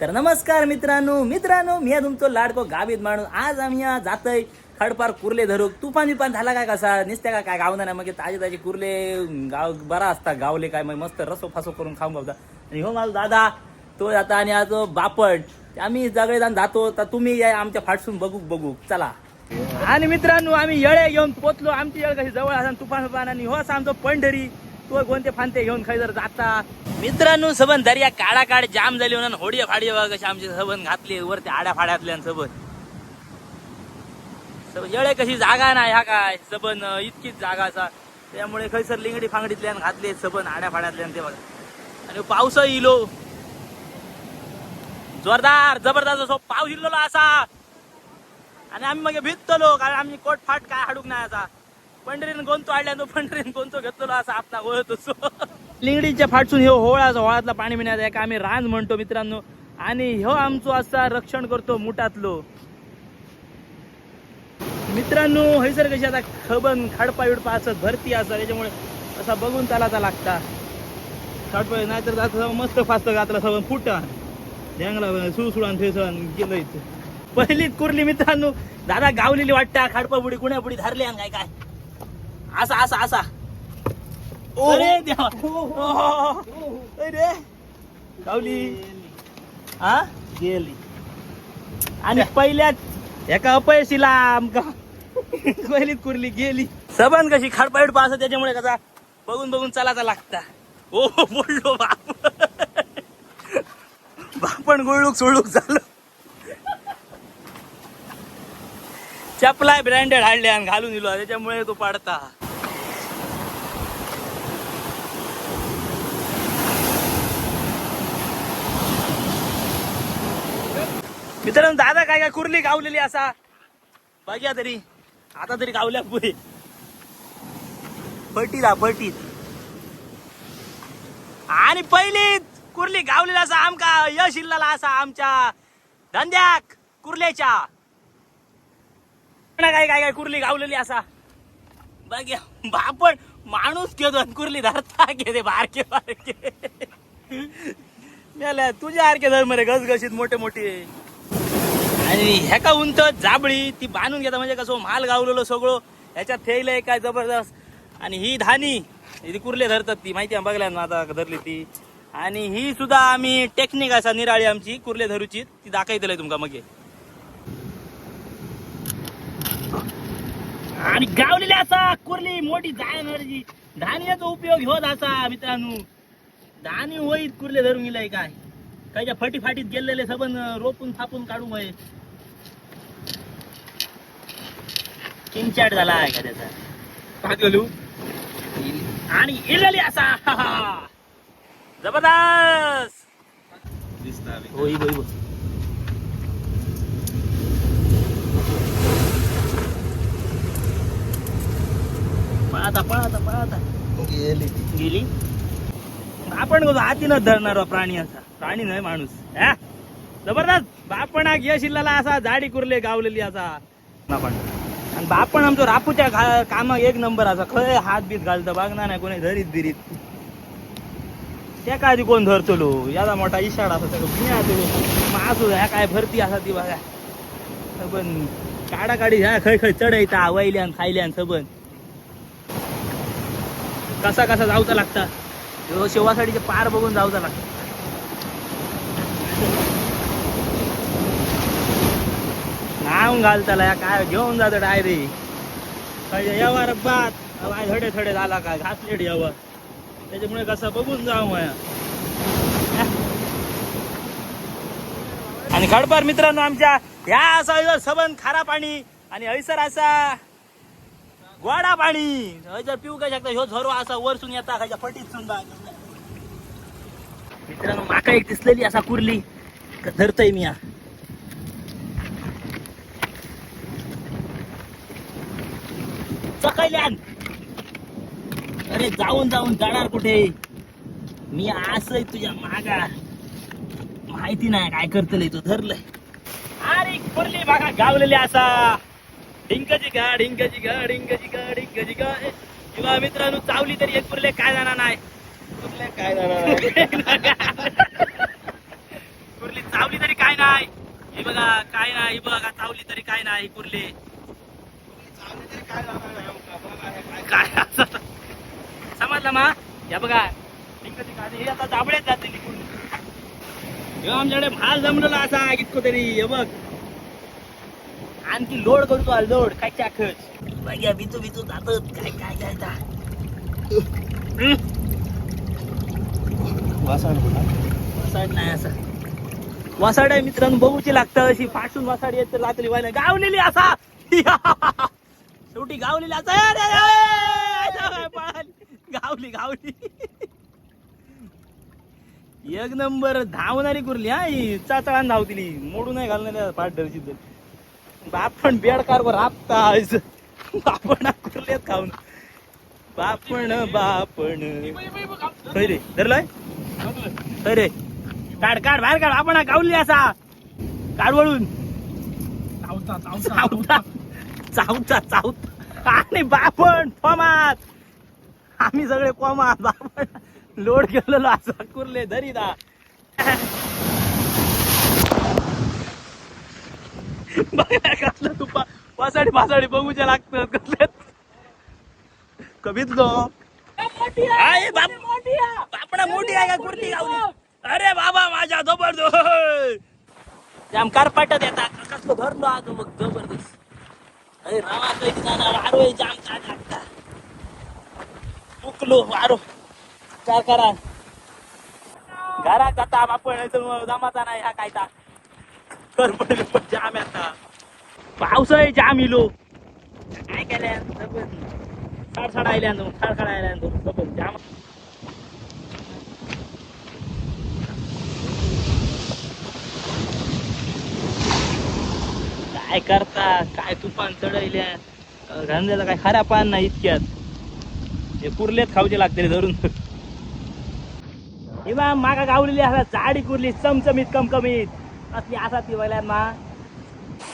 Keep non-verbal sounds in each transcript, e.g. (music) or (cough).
तर नमस्कार मित्रांनो मित्रांनो मी तुमचो तुमचं लाडको गावीत माणूस. आज आम्ही जातय जातोय खडपार कुर्ले धरूक. तुफान बिफान झाला काय कसा? निसत्या का काय गावना नाही. मग ताजे ताजे कुर्ले गाव बरा असता गावले काय. मग मस्त रसो फासो करून खाऊन गावता आणि हो माझा दादा तो जाता आणि आज बापड आम्ही सगळेजण जातो. तर तुम्ही या आमच्या फाटसून बघू बघू चला. आणि मित्रांनो आम्ही येळे घेऊन पोचलो आमची येळ कशी जवळ असं तुफान तुफान. आणि हो असा आमचं पंढरी. तो कोणते फांते घेऊन खाई जर जाता? मित्रांनो सबन दर्या काळा काळ जाम झाली म्हणून होडी फाडी बघा कशी आमची सबन घातली वरती आड्या फाड्यातल्या सबन. येळे कशी जागा नाही ह्या काय? सबन इतकीच जागा असा. त्यामुळे खैसर लिंगडी फांगडीतल्यान घातले सबन आड्या फाड्यातल्यान ते बघा. आणि पाऊस इलो. जोरदार जबरदस्त असो पाऊस इल्लो असा. आणि आम्ही मग भिजतलो कारण आम्ही कोट फाट काय हाडूक नाही असा पंढरीन कोणतो आडल्या तो पंढरीन कोणतो घेतलो असा आपला ओळख असो लिंगडीच्या फाटसून ह्यो होळा होळातला पाणी पिण्यात एक आम्ही रान म्हणतो मित्रांनो. आणि ह्यो आमचो असा रक्षण करतो मुठातलो मित्रांनो हैसर कशी आता खबन खडपा बिडपा असं भरती असं त्याच्यामुळे असा बघून चालाचा लागता. खडपा नाहीतर जात मस्त फास्ट घातला सबन फुटा ढ्यांगला सुळसुळान थेसळान गेलं इथं पहिलीच कुरली मित्रांनो. दादा गावलेली वाटता. खडपा बुडी कुण्या बुडी धरली आणि काय काय? असा असा असा. अरे देवा. ओहो. अरे. गावली. हा गेली. आणि पहिल्याच एका अपयशीला आमका पहिलीच कुर्ली गेली. सबन कशी खडपाईड पास त्याच्यामुळे कसा बघून बघून चलाचा लागता. ओ बोललो बाप. बापण गुळलूक सोडूक झालं. चपलाय ब्रँडेड हाडले आणि घालून दिलो त्याच्यामुळे तो पाडता. मित्रांनो दादा काय काय कुर्ली गावलेली असा? बघ्या तरी. आता तरी गावल्या पुढे. फटीत हा पटीत आणि पहिली कुर्ली गावलेला असा आमका यश इल्ला असा आमच्या धंद्याक कुर्ल्याच्या. काय काय काय कुर्ली गावलेली असा? बघ्या बापण माणूस घेतो कुर्ली धरता घेते बारके बारके. मेल्या तुझ्या सारखे धर मरे घसघशीत मोठे मोठे. आणि ह्याका उंच? जाबळी ती बांधून घेता म्हणजे कसं माल गावलेलो सगळं. ह्याच्यात थेयलंय काय जबरदस्त. आणि ही धानी कुर्ले धरतात ती. माहिती आहे बघल्या ना आता धरली ती. आणि ही सुद्धा आम्ही टेक्निक असा निराळी आमची कुर्ले धरूची. ती दाखवतलंय तुमका मग. आणि गावलेली असा कुर्ली मोठी जायची धान्याचा उपयोग होत असा मित्रांनो. धानी होईत कुर्ले धरून गेलाय काय? कायच्या फटी फाटीत गेलेले सबन रोपून थापून काढू मये. किंचाट झाला आहे का त्याचा? पाहत घालू आणि इलेली असा. जबरदस्त. दिसता होई होई होई. पळाता पळाता पळाता गेली गेली? आपण कसं हातीनच धरणार बा प्राणी असा. प्राणी नाही माणूस. हा? जबरदस्त. बापणाक यश इल्लाला असा झाडी कुरले गावलेली असा. आपण. आणि बाप पण आमचं रापूच्या काम कामाक एक नंबर असा खय हात बीत घालतं. ना नाही कोणी धरीत बिरीत. त्या काय कोण धरतलो याचा मोठा इशारा असा सगळं पिण्यात मग असू ह्या काय भरती असा ती बघा. सबन काढा काढी ह्या खय खय चढयता वैल्यान खायल्यान सबन. कसा कसा जाऊचा लागता? ह्यो शेवासाडीचे पार बघून जाऊचा लागता. घाल चाला या काय घेऊन जातो डायरी यावा रब्बात बाय थडे थडे झाला काय घासलेट यावा त्याच्यामुळे कसा बघून जाऊ माया आणि खडपार मित्रांनो आमच्या ह्या असा सबन खारा पाणी आणि हैसर असा गोडा पाणी. हैसर पिऊ काय शकता? ह्यो झरो असा वरसून येता खायच्या फटीत मित्रांनो माका एक दिसलेली असा कुर्ली. धरतय मी या चकल्यान अरे जाऊन जाऊन जाणार कुठे? मी असय तुझ्या मागा. माहिती नाही काय करतलंय तू धरलंय. अरे कुर्ली भागा गावलेले असा. डिंकजी गा डिंकजी गा डिंकजी गा डिंकजी गा किंवा मित्रांनो चावली तरी एक कुर्ले काय जाणार नाही. काय जाणार कुर्ली चावली तरी काय नाय हे बघा काय नाही बघा चावली तरी काय नाही कुर्ले. काय असं? समजलं मा? या बघा. हे आता जाते निघून आमच्याकडे भाल जमलेला असा कितको तरी हे बघ. आणखी लोड करतो लोड. काय चाखच बघ्या बिचू बिचू जातात. काय काय काय. वसाड नाही असा. वसाड आहे मित्रांनो बघूची लागतं अशी. फाटून वसाड येत तर रात्री व्हायला. गावलेली असा. (laughs) शेवटी पळाली. गावली गावली. एक नंबर धावणारी कुरली हा ही चाचळान धावतीली मोडू नाही घालणार पाठ धरची बापण बेडकार वर राबता बापण कुरलेत खाऊन. बापण बापण. रे धरलाय? रे. काढ काढ बाहेर काढ. आपण गावली असा. काढ वळून. चावता चावता आणि बापण फमात आम्ही सगळे कोमात बापण. लोड केलेलो असा कुरले धरीदा बघा कसलं तुपा पासाडी पासाडी बघूच्या लागतं कसले. कमीत गो आहे बाप बापडा मोठी आहे का कुर्ली गावली? अरे बाबा माझ्या जबरदस्त. जाम कारपाटात येतात कसलं धरलो आज मग जबरदस्त. अरे जाणार वारो आहे जाम काय लागता वारो. काय करा? घरात जाता आपण जमाचा नाही हा कायता कर पडले पण जाम आता. पावस आहे जाम इलो. काय केल्या? साडसाड आयल्या जाम. काय करता? काय तुफान चढवल्या? घांद्याला काय खऱ्या पान नाही इतक्यात. हे कुर्लेत खाऊचे लागते रे धरून. हे बा मागा गावलेली असा जाडी कुरली चमचमीत कमकमीत. असली असा ती वल्यात मा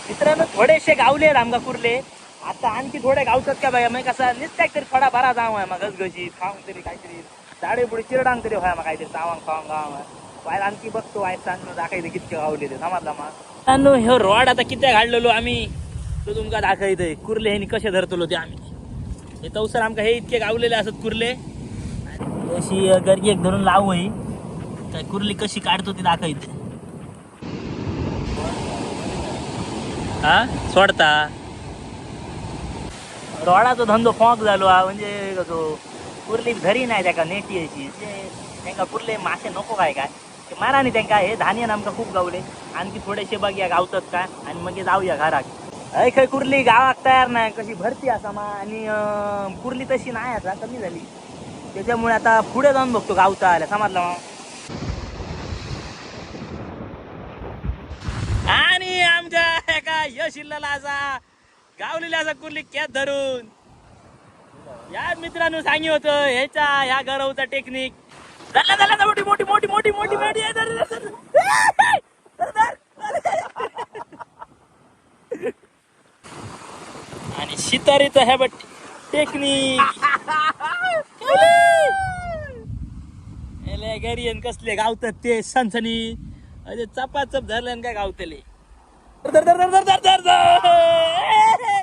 मित्रांनो थोडेसे गावले आहेत आमका कुर्ले. आता आणखी थोडे गावतात का बघा मग कसं काय तरी थोडा बरा जाव आहे मग घसघशीत खाऊन तरी काहीतरी. झाडे पुढे चिरडांग तरी व्हाय मग काहीतरी चावांग खावांग गाव वाय आणखी बघतो आहे सांग दाखायचं कितके गावले ते समजला मग. ह्यो रॉड आता किती घाललेलो आम्ही? तो तुमका दाखवतोय. कुर्ले ह्यानी कसे धरतलो ते आम्ही. हे तवसर आमका हे इतके गावलेले असत कुर्ले. अशी गर्गी एक धरून लावू ही. काय कुर्ली कशी काढतो ती दाखवते हा? सोडता? रॉडाचो धंदो फॉक झालो हा. म्हणजे कसो कुर्ली धरी नाही त्याका नेटी अशी म्हणजे त्यांना कुर्ले मासे नको काय काय? माराने त्यांका हे धान्य आमका खूप गावले. आणखी थोडेसे बघया गावतात काय आणि मग जाऊया घरात. अय खय कुर्ली गावाक तयार नाही. कशी भरती असा मा आणि कुर्ली तशी नाही आता कमी झाली. त्याच्यामुळे आता पुढे जाऊन बघतो गावचा आल्या. समजला मग. आणि आमच्या एका यश इल्लाला असा गावलेला असा कुर्ली कॅत धरून. या मित्रांनो सांगी होतं ह्याच्या ह्या गरवचा टेक्निक मोठी मोठी मोठी मोठी मोठी मोठी आहे. आणि शितारीचं ह्या बट टेक्निक घरी कसले गावतात ते सनसनी. अरे चपाचप धरल्यान काय गावतले. धर धर धर धर धर धर धर.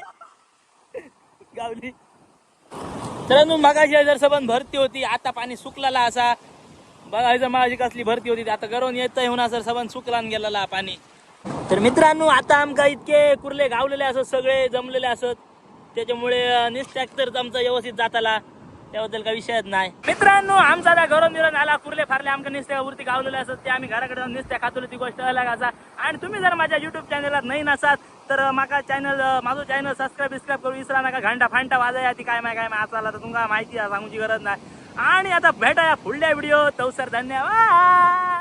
गावली. तर मगाशी जर सबंध भरती होती आता पाणी सुकलेला असा. बघायचं माझी कसली भरती होती आता गरवून येत होणार सर सबन सुकलान गेलेला पाणी. तर मित्रांनो आता आमका इतके कुर्ले गावलेले असत सगळे जमलेले असत. त्याच्यामुळे निस्त्याक तर आमचा व्यवस्थित जाताला. त्याबद्दल काही विषयच नाही. मित्रांनो आमचा त्या घरून निरण आला कुर्ले फारले आमच्या निस्त्या वरती गावलेले असत. ते आम्ही घराकडे जाऊन निस्त्या खातो ती गोष्ट अलग असा. आणि तुम्ही जर माझ्या युट्यूब चॅनलला नाही नसात तर माका चॅनल माझं चॅनल सबस्क्राईब बिस्क्राईब करू. विसरा नका घंटा फांटा वाजाया ती काय माय काय माय असाला तर तुमका माहिती सांगूची गरज नाही. आणि आता भेटाया पुढल्या व्हिडिओ तवसर धन्यवाद.